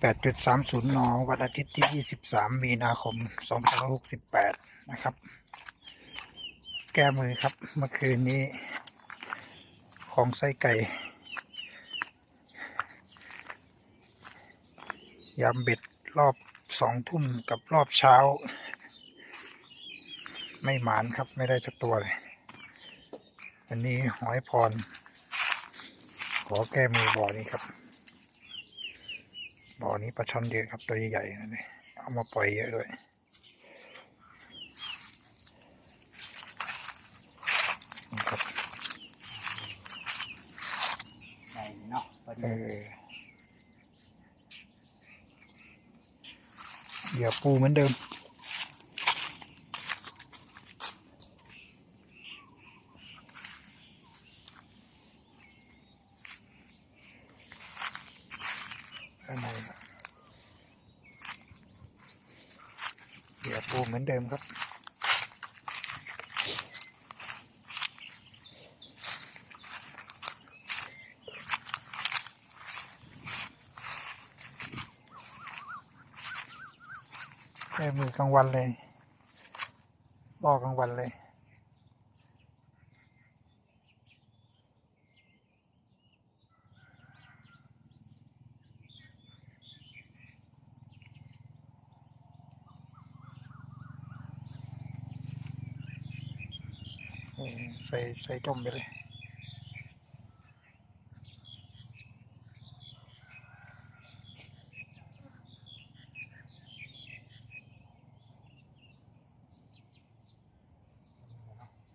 8.30 น วันอาทิตย์ที่ 23 มีนาคม 2568 นะครับ แก้มือครับ เมื่อคืนนี้ ของไส้ไก่ ยามเบ็ดรอบสองทุ่มกับรอบเช้า ไม่หมานครับ ไม่ได้สักตัวเลยอันนี้หอยพร ขอแก้มือบ่อนี้ครับ บ่อนี้ปลาช่อนเยอะครับตัวใหญ่ๆนะนี่เอามาปล่อยเยอะด้วยนี่ครับใส่เนาะพอเอดีอเหยื่อปูเหมือนเดิม ข้างในครับ เหยื่อปูเหมือนเดิมครับแค่มือกลางวันเลยล่อกลางวันเลย ใส่ใส่ต้มไปเลย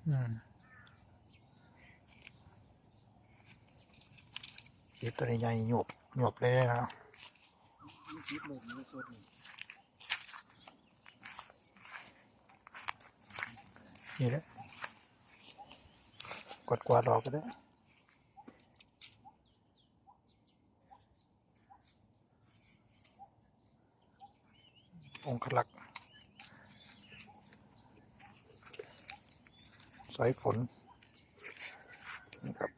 อืมตัวใหญ่หยบหยบเลยนะคลิปเลยมีตัวหนึ่งนี่แหละ กดกวาดออกก็ได้องคลักษ์สายฝนนี่ครับ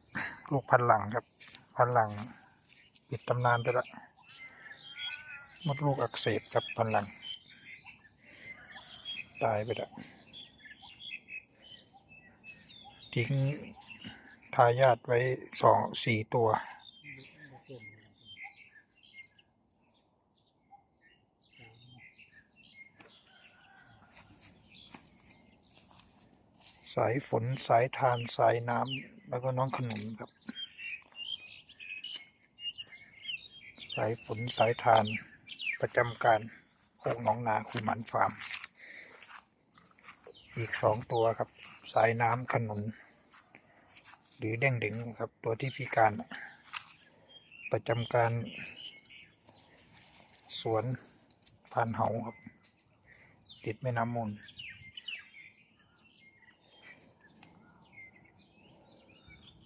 ลูกพันหลังครับ พันหลัง ปิดตำนานไปละมดลูกอักเสบกับพันหลัง ตายไปล้วทิ้งายาทไว้สองสี่ตัว สายฝนสายทานสายน้ำแล้วก็น้องขนุนครับ สายฝนสายทานประจำการโคกหนองนาคูหมันฟาร์ม อีกสองตัวครับ สายน้ำขนุน หรือเด้งดึงครับตัวที่พิการ ประจำการสวนพานเหาครับ ติดแม่น้ำมูล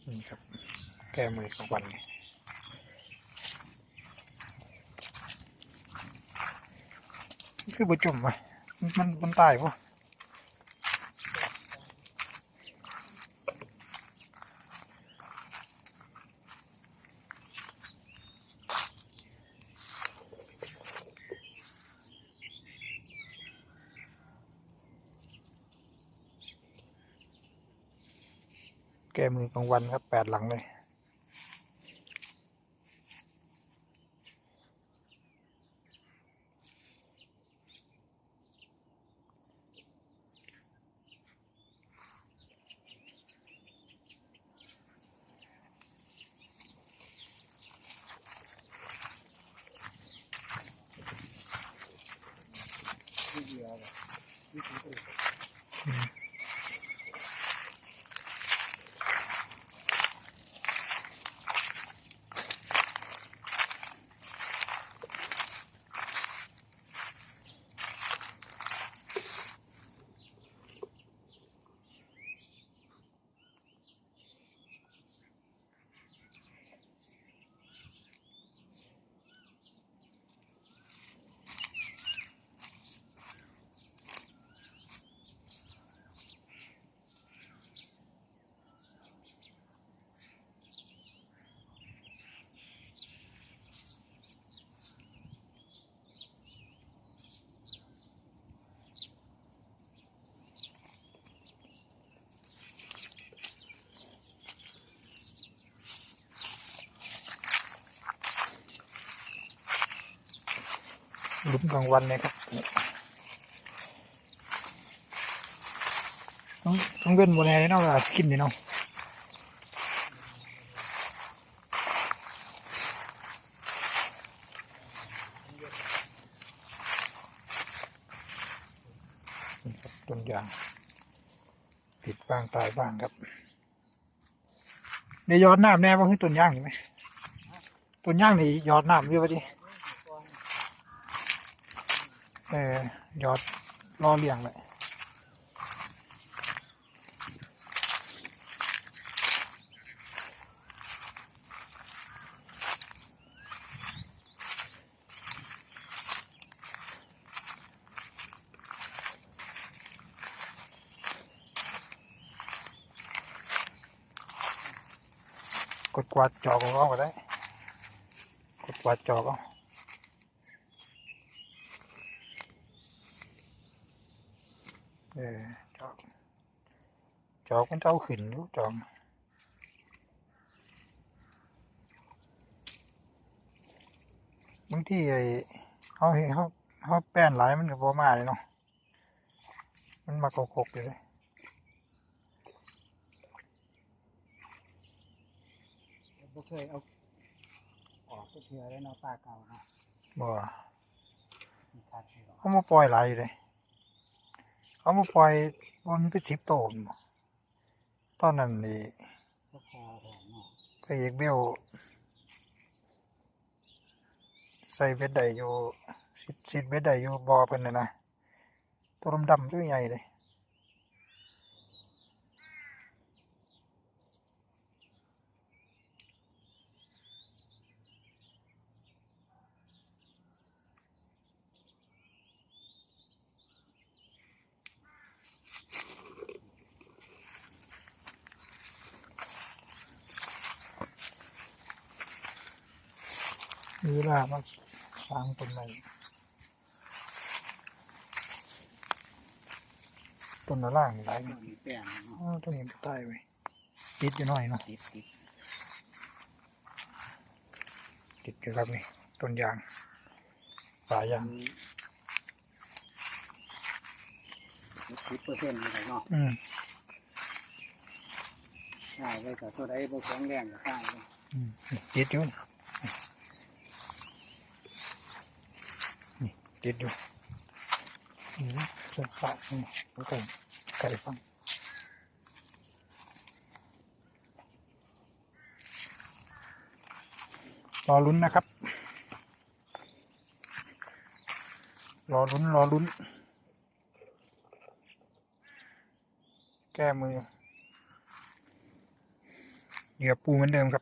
นี่ครับ แก้มือกลางวันนี่คือบรจมวะมันมันตายปะ แก้มือกลางวันครับแปดหลังเลยที่เดียวแบบมี ลุ้นกลางวันเลยครับต้องต้องเว้นบนแอร์เนาะเวลาสกินนี่เนาะต้นยางติดบ้างตายบ้างครับเดี๋ยอดน้ำแน่ว่าคือต้นยางนี่ไหมต้นยางนี่ยอดน้ำเยอะปะดิ เออยอดรอเลี้ยงเลยกดกวาดจอกของเขาก็ได้ กดกวาดจอก เอาเออจอก จอกมันเจ้าขึ้นรู้จอกบางทีไอ้เขาเห็นเขาเขาแป้นหลายมันก็บ่มาเลยเนาะ มันมาโกกๆอยู่เลยบ่เคยเอาออกก็เถื่อได้เนาะปลาเก่าเนาะบ่มีคัดให้หรอกเขามาปล่อยหลายอยู่เลย เขามาปล่อยบนไปสิบโตนบ่ตอนนั้นนี่ก็พอแถมเนาะพระเอกเบลใส่เบ็ดได้อยู่สิบสิบเบ็ดได้อยู่บ่อเพิ่นน่ะนะตัวดำๆตัวใหญ่เลย มีเวลามาสร้างต้นไม้ต้นละล่างหลายตัวนี้แป้งเนาะอ๋อต้นนี้ใต้ไว้ติดอยู่หน่อยเนาะติดติดติดอยู่ครับนี่ต้นยางป่ายางสิบเปอร์เซ็นต์เลยเนาะอืมใช่ไว้กับตัวใดบ่แข็งแรงก็ใช่เลยอืมติดอยู่ ติดอยู่นี่เส้นสายนี่แล้วก็ไก่ฟังรอลุ้นนะครับ รอลุ้น รอลุ้น แก้มือ เหยื่อปูเหมือนเดิมครับ